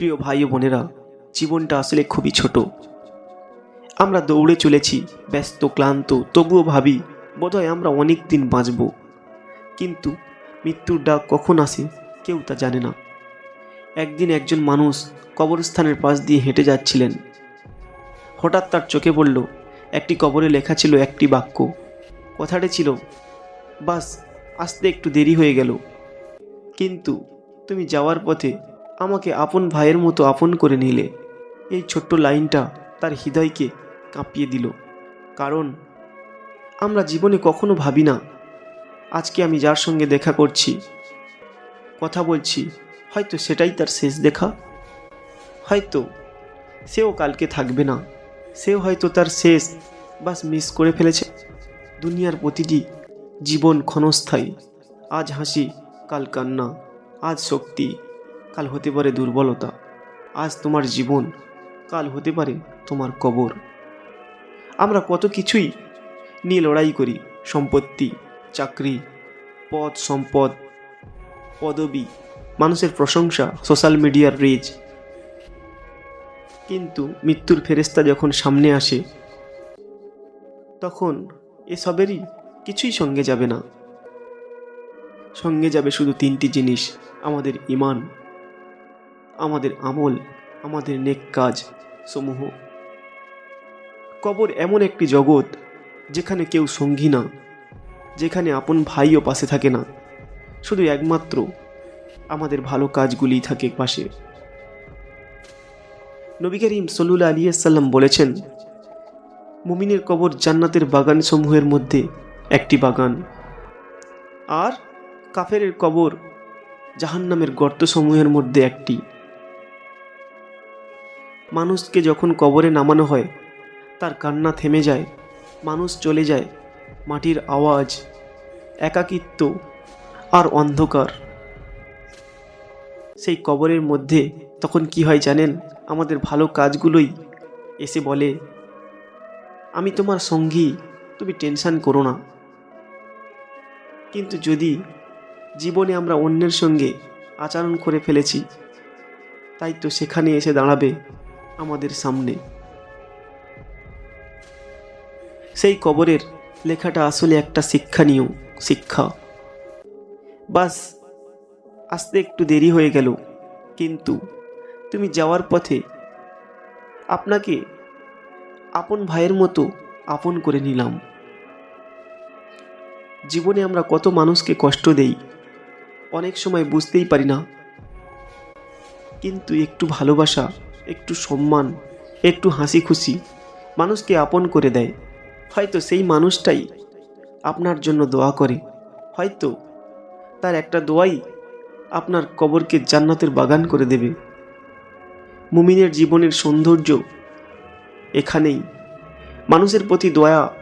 প্রিয় ভাই বোনেরা, জীবনটা আসলে খুবই ছোট। আমরা দৌড়ে চলেছি, ব্যস্ত, ক্লান্ত, তবুও ভাবি, বোধহয় আমরা অনেক দিন বাঁচব। কিন্তু মৃত্যুর ডাক কখন আসে, কেউ তা জানে না। একদিন একজন মানুষ কবরস্থানের পাশ দিয়ে হেঁটে যাচ্ছিলেন। হঠাৎ তার চোখে পড়ল, একটি কবরে লেখা ছিল একটি বাক্য। কথাটি ছিল, বাস, আসতে একটু দেরি হয়ে গেল। কিন্তু তুমি যাওয়ার পথে আমাকে আপন ভাইয়ের মতো আপন করে নিলে। এই ছোট্ট লাইনটা তার হৃদয়কে কাঁপিয়ে দিল। কারণ, আমরা জীবনে কখনো ভাবি না, আজকে আমি যার সঙ্গে দেখা করছি। কথা বলছি, হয়তো সেটাই তার শেষ দেখা। হয়তো সেও কালকে থাকবে না। সেও হয়তো তার শেষ বাস মিস করে ফেলেছে। দুনিয়ার প্রতিটি জীবন ক্ষণস্থায়ী। আজ হাসি, কাল কান্না, আজ শক্তি। কাল হতে পারে দুর্বলতা। আজ তোমার জীবন, কাল হতে পারে তোমার কবর। আমরা কত কিছুই নিয়ে লড়াই করি, সম্পত্তি, চাকরি, পদ, সম্পদ, পদবি, মানুষের প্রশংসা সোশ্যাল মিডিয়ার রিচ কিন্তু মৃত্যুর ফেরেস্তা যখন সামনে আসে, তখন এসবেরই কিছুই সঙ্গে যাবে না। সঙ্গে যাবে শুধু তিনটি জিনিস, আমাদের ইমান আমাদের আমল, আমাদের নেক কাজ সমূহ। কবর এমন একটি জগৎ যেখানে কেউ সঙ্গী না, যেখানে আপন ভাইও পাশে থাকে না। শুধু একমাত্র আমাদের ভালো কাজগুলিই থাকে পাশে। নবী করিম সল্লুল্লা আলিয়াল্লাম বলেছেন, মুমিনের কবর জান্নাতের বাগান সমূহের মধ্যে একটি বাগান। আর কাফেরের কবর জাহান্নামের গর্তসমূহের মধ্যে একটি। মানুষকে যখন কবরে নামানো হয়, তার কান্না থেমে যায়, মানুষ চলে যায়, মাটির আওয়াজ, একাকিত্ব আর অন্ধকার। সেই কবরের মধ্যে তখন কি হয় জানেন? আমাদের ভালো কাজগুলোই এসে বলে, আমি তোমার সঙ্গী, তুমি টেনশন করো না। কিন্তু যদি জীবনে আমরা অন্যের সঙ্গে আচরণ করে ফেলেছি, তাই তো সেখানে এসে দাঁড়াবে। আমাদের সামনে। সেই কবরের লেখাটা আসলে একটা শিক্ষণীয় শিক্ষা। বাস, আসতে একটু দেরি হয়ে গেল। কিন্তু তুমি যাওয়ার পথে আপনাকে আপন ভাইয়ের মতো আপন করে নিলাম। জীবনে আমরা কত মানুষকে কষ্ট দেই, অনেক সময় বুঝতেই পারি না। কিন্তু একটু ভালোবাসা একটু সম্মান, একটু হাসি খুশি মানুষকে আপন করে দেয়। হয়তো সেই মানুষটাই আপনার জন্য দোয়া করে। হয়তো তার একটা দোয়াই আপনার কবরকে জান্নাতের বাগান করে দেবে। মুমিনের জীবনের সৌন্দর্য এখানেই। মানুষের প্রতি দয়া,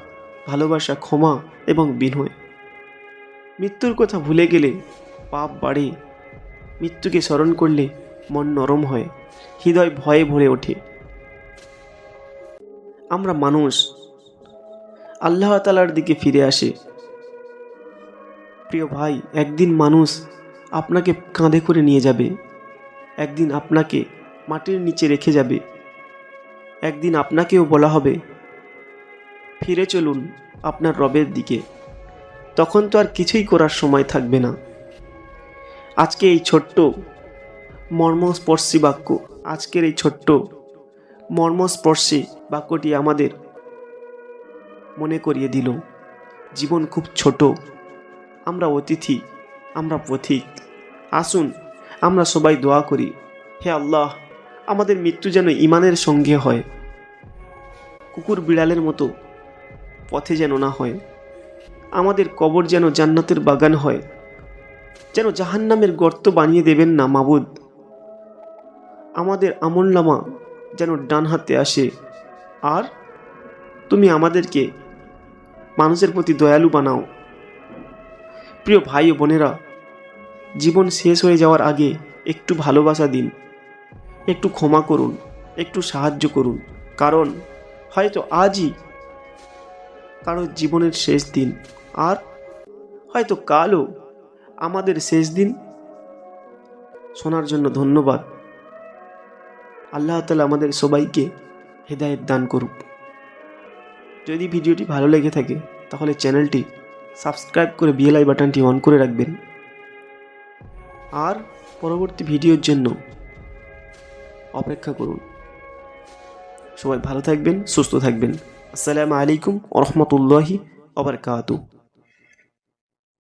ভালোবাসা, ক্ষমা এবং বিনয়। মৃত্যুর কথা ভুলে গেলে পাপ বাড়ে। মৃত্যুকে স্মরণ করলে মন নরম হয়। হৃদয় ভয়ে ভরে ওঠে। আমরা মানুষ। আল্লাহ তালার দিকে ফিরে আসে। প্রিয় ভাই, একদিন মানুষ আপনাকে কাঁধে করে নিয়ে যাবে। একদিন আপনাকে মাটির নিচে রেখে যাবে। একদিন আপনাকেও বলা হবে, ফিরে চলুন আপনার রবের দিকে। তখন তো আর কিছুই করার সময় থাকবে না। আজকে এই ছোট্ট মর্মস্পর্শী বাক্য। আজকের এই ছোট্ট মর্মস্পর্শী বাক্যটি আমাদের মনে করিয়ে দিল। জীবন খুব ছোট। আমরা অতিথি, আমরা পথিক। আসুন, আমরা সবাই দোয়া করি, হে আল্লাহ, আমাদের মৃত্যু যেন ইমানের সঙ্গে হয়। কুকুর বিড়ালের মতো পথে যেন না হয়। আমাদের কবর যেন জান্নাতের বাগান হয়। যেন জাহান্নামের গর্ত বানিয়ে দেবেন না মাবুদ। আমাদের আমলনামা যেন ডান হাতে আসে। আর তুমি আমাদেরকে মানুষের প্রতি দয়ালু বানাও। প্রিয় ভাই ও বোনেরা, জীবন শেষ হয়ে যাওয়ার আগে একটু ভালোবাসা দিন। একটু ক্ষমা করুন, একটু সাহায্য করুন। কারণ হয়তো আজই কারও জীবনের শেষ দিন, আর হয়তো কালও আমাদের শেষ দিন। শোনার জন্য ধন্যবাদ। আল্লাহ তালা আমাদের সবাইকে হেদায়েত দান করুক। যদি ভিডিওটি ভালো লেগে থাকে, তাহলে চ্যানেলটি সাবস্ক্রাইব করে বিএলআই বাটনটি অন করে রাখবেন। আর পরবর্তী ভিডিওর জন্য অপেক্ষা করুন। সবাই ভালো থাকবেন, সুস্থ থাকবেন। আসসালামু আলাইকুম ওরহমতুল্লাহি ওবরকাতু